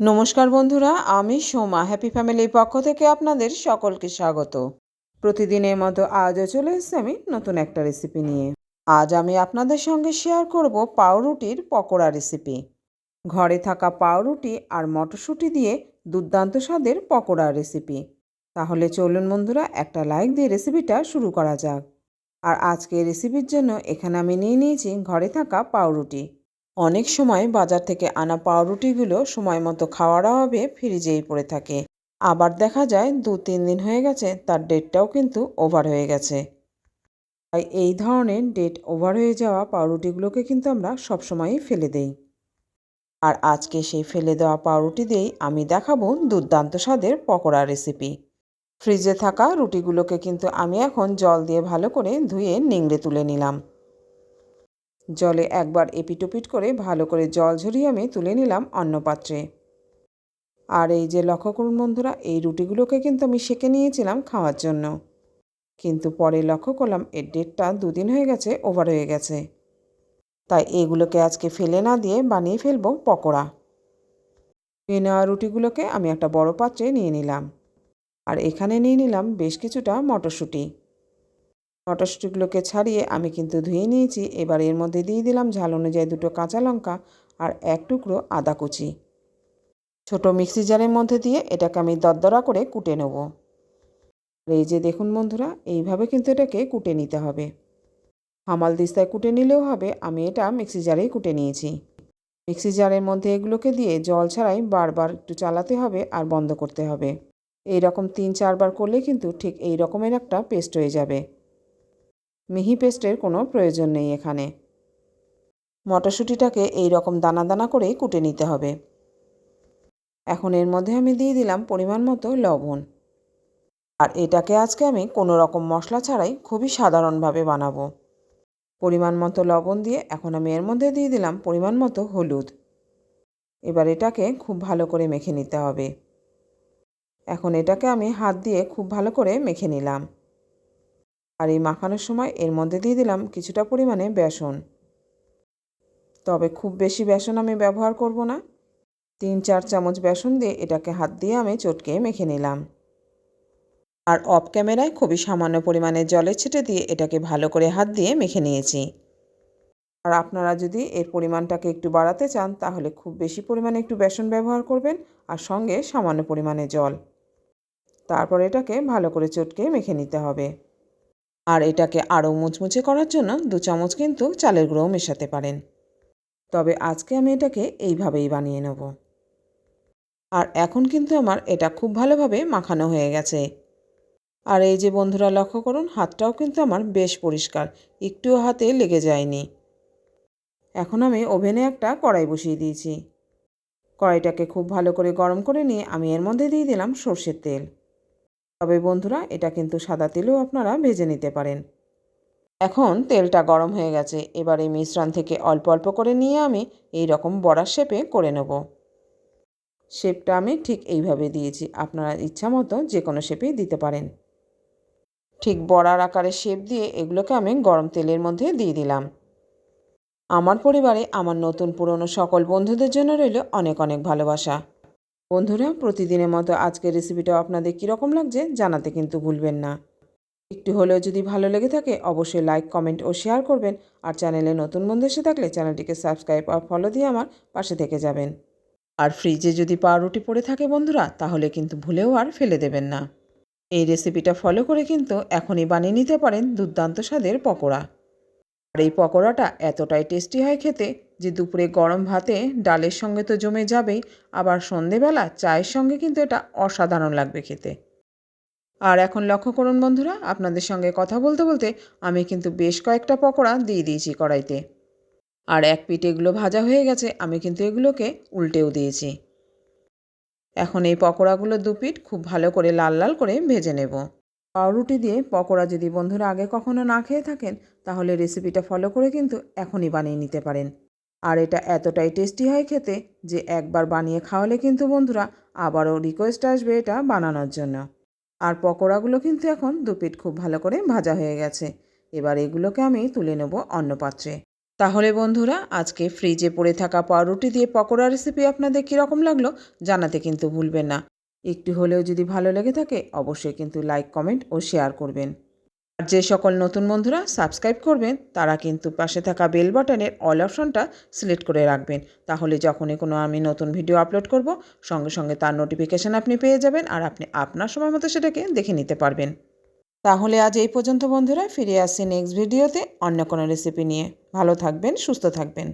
নমস্কার বন্ধুরা, আমি সোমা। হ্যাপি ফ্যামিলির পক্ষ থেকে আপনাদের সকলকে স্বাগত। প্রতিদিনের মতো আজও চলে এসেছি আমি নতুন একটা রেসিপি নিয়ে। আজ আমি আপনাদের সঙ্গে শেয়ার করব পাউরুটির পকোড়া রেসিপি ঘরে থাকা পাউরুটি আর মটরশুঁটি দিয়ে দুর্দান্ত স্বাদের পকোড়া রেসিপি তাহলে চলুন বন্ধুরা, একটা লাইক দিয়ে রেসিপিটা শুরু করা যাক। আর আজকে রেসিপির জন্য এখানে আমি নিয়ে নিয়েছি ঘরে থাকা পাউরুটি। অনেক সময় বাজার থেকে আনা পাউরুটিগুলো সময় মতো খাওয়ার অভাবে ফ্রিজেই পড়ে থাকে। আবার দেখা যায় দু তিন দিন হয়ে গেছে, তার ডেটটাও কিন্তু ওভার হয়ে গেছে। তাই এই ধরনের ডেট ওভার হয়ে যাওয়া পাউরুটিগুলোকে কিন্তু আমরা সবসময়ই ফেলে দেই। আর আজকে সেই ফেলে দেওয়া পাউরুটি দিয়েই আমি দেখাবো দুর্দান্ত স্বাদের পকোড়া রেসিপি। ফ্রিজে থাকা রুটিগুলোকে কিন্তু আমি এখন জল দিয়ে ভালো করে ধুয়ে নিংড়ে তুলে নিলাম। জলে একবার এপিটোপিট করে ভালো করে জল ঝরিয়ে আমি তুলে নিলাম অন্য পাত্রে। আর এই যে লক্ষ্য করুন বন্ধুরা, এই রুটিগুলোকে কিন্তু আমি সেঁকে নিয়েছিলাম খাওয়ার জন্য। কিন্তু পরে লক্ষ্য করলাম এর ডেটটা দুদিন হয়ে গেছে ওভার হয়ে গেছে। তাই এগুলোকে আজকে ফেলে না দিয়ে বানিয়ে ফেলব পকোড়া। ধুয়ে নেওয়া রুটিগুলোকে আমি একটা বড় পাত্রে নিয়ে নিলাম। আর এখানে নিয়ে নিলাম বেশ কিছুটা মটরশুঁটি। মটরশুঁটিগুলোকে ছাড়িয়ে আমি কিন্তু ধুয়ে নিয়েছি। এবার এর মধ্যে দিয়ে দিলাম ঝাল অনুযায়ী দুটো কাঁচা লঙ্কা আর এক টুকরো আদা কুচি। ছোট মিক্সি জারের মধ্যে দিয়ে এটাকে আমি দরদরা করে কুটে নেব। এই যে দেখুন বন্ধুরা, এইভাবে কিন্তু এটাকে কুটে নিতে হবে। হামাল দিস্তায় কুটে নিলেও হবে, আমি এটা মিক্সি জারেই কুটে নিয়েছি। মিক্সি জারের মধ্যে এগুলোকে দিয়ে জল ছাড়াই বারবার একটু চালাতে হবে আর বন্ধ করতে হবে। এই রকম তিন চারবার করলে কিন্তু ঠিক এই রকমের একটা পেস্ট হয়ে যাবে। মিহি পেস্টের কোনো প্রয়োজন নেই এখানে। মটরশুঁটিটাকে এই রকম দানা দানা করেই কুটে নিতে হবে। এখন এর মধ্যে আমি দিয়ে দিলাম পরিমাণ মতো লবণ। আর এটাকে আজকে আমি কোনো রকম মশলা ছাড়াই খুবই সাধারণভাবে বানাবো। পরিমাণ মতো লবণ দিয়ে এখন আমি এর মধ্যে দিয়ে দিলাম পরিমাণ মতো হলুদ। এবার এটাকে খুব ভালো করে মেখে নিতে হবে। এখন এটাকে আমি হাত দিয়ে খুব ভালো করে মেখে নিলাম। আর এই মাখানোর সময় এর মধ্যে দিয়ে দিলাম কিছুটা পরিমাণে বেসন। তবে খুব বেশি বেসন আমি ব্যবহার করব না। তিন চার চামচ বেসন দিয়ে এটাকে হাত দিয়ে আমি চটকে মেখে নিলাম। আর অফ ক্যামেরায় খুবই সামান্য পরিমাণে জলে ছেটে দিয়ে এটাকে ভালো করে হাত দিয়ে মেখে নিয়েছি। আর আপনারা যদি এর পরিমাণটাকে একটু বাড়াতে চান, তাহলে খুব বেশি পরিমাণে একটু বেসন ব্যবহার করবেন আর সঙ্গে সামান্য পরিমাণে জল। তারপর এটাকে ভালো করে চটকে মেখে নিতে হবে। আর এটাকে আরও মুচমুচে করার জন্য দু চামচ কিন্তু চালের গুঁড়োও মেশাতে পারেন। তবে আজকে আমি এটাকে এইভাবেই বানিয়ে নেব। আর এখন কিন্তু আমার এটা খুব ভালোভাবে মাখানো হয়ে গেছে। আর এই যে বন্ধুরা লক্ষ্য করুন, হাতটাও কিন্তু আমার বেশ পরিষ্কার, একটুও হাতে লেগে যায়নি। এখন আমি ওভেনে একটা কড়াই বসিয়ে দিয়েছি। কড়াইটাকে খুব ভালো করে গরম করে নিয়ে আমি এর মধ্যে দিয়ে দিলাম সর্ষের তেল। তবে বন্ধুরা, এটা কিন্তু সাদা তেলেও আপনারা ভেজে নিতে পারেন। এখন তেলটা গরম হয়ে গেছে। এবার এই মিশ্রণ থেকে অল্প অল্প করে নিয়ে আমি এই রকম বড়ার শেপে করে নেব। শেপটা আমি ঠিক এইভাবে দিয়েছি। আপনারা ইচ্ছা মতো যে কোনো শেপেই দিতে পারেন। ঠিক বড়ার আকারে শেপ দিয়ে এগুলোকে আমি গরম তেলের মধ্যে দিয়ে দিলাম। আমার পরিবারে আমার নতুন পুরনো সকল বন্ধুদের জন্য রইল অনেক অনেক ভালোবাসা। বন্ধুরা, প্রতিদিনের মতো আজকের রেসিপিটাও আপনাদের কীরকম লাগছে জানাতে কিন্তু ভুলবেন না। একটু হলেও যদি ভালো লেগে থাকে, অবশ্যই লাইক কমেন্ট ও শেয়ার করবেন আর চ্যানেলে নতুন বন্ধু এসে থাকলে চ্যানেলটিকে সাবস্ক্রাইব আর ফলো দিয়ে আমার পাশে থেকে যাবেন। আর ফ্রিজে যদি পাউরুটি পড়ে থাকে বন্ধুরা, তাহলে কিন্তু ভুলেও আর ফেলে দেবেন না। এই রেসিপিটা ফলো করে কিন্তু এখনই বানিয়ে নিতে পারেন দুর্দান্ত স্বাদের পকোড়া। আর এই পকোড়াটা এতটাই টেস্টি হয় খেতে যে দুপুরে গরম ভাতে ডালের সঙ্গে তো জমে যাবেই আবার সন্ধেবেলা চায়ের সঙ্গে কিন্তু এটা অসাধারণ লাগবে খেতে। আর এখন লক্ষ্য করুন বন্ধুরা, আপনাদের সঙ্গে কথা বলতে বলতে আমি কিন্তু বেশ কয়েকটা পকোড়া দিয়ে দিয়েছি কড়াইতে। আর এক পিঠ এগুলো ভাজা হয়ে গেছে, আমি কিন্তু এগুলোকে উল্টেও দিয়েছি। এখন এই পকোড়াগুলো দু পিঠ খুব ভালো করে লাল লাল করে ভেজে নেব। পাউরুটি দিয়ে পকোড়া যদি বন্ধুরা আগে কখনো না খেয়ে থাকেন, তাহলে রেসিপিটা ফলো করে কিন্তু এখনই বানিয়ে নিতে পারেন। আর এটা এতটাই টেস্টি হয় খেতে যে একবার বানিয়ে খাওয়ালে কিন্তু বন্ধুরা আবারও রিকোয়েস্ট আসবে এটা বানানোর জন্য। আর পকোড়াগুলো কিন্তু এখন দু পিঠ খুব ভালো করে ভাজা হয়ে গেছে। এবার এগুলোকে আমি তুলে নেব অন্য পাত্রে। তাহলে বন্ধুরা, আজকে ফ্রিজে পড়ে থাকা পাউরুটি দিয়ে পকোড়া রেসিপি আপনাদের কীরকম লাগল জানাতে কিন্তু ভুলবেন না। একটু হলেও যদি ভালো লেগে থাকে, অবশ্যই কিন্তু লাইক কমেন্ট ও শেয়ার করবেন। আর যে সকল নতুন বন্ধুরা সাবস্ক্রাইব করবেন, তারা কিন্তু পাশে থাকা বেল বাটনের অল অপশনটা সিলেক্ট করে রাখবেন। তাহলে যখনই কোনো আমি নতুন ভিডিও আপলোড করব, সঙ্গে সঙ্গে তার নোটিফিকেশান আপনি পেয়ে যাবেন আর আপনি আপনার সময় মতো সেটাকে দেখে নিতে পারবেন। তাহলে আজ এই পর্যন্ত বন্ধুরা, ফিরে আসছি নেক্সট ভিডিওতে অন্য কোনো রেসিপি নিয়ে। ভালো থাকবেন, সুস্থ থাকবেন।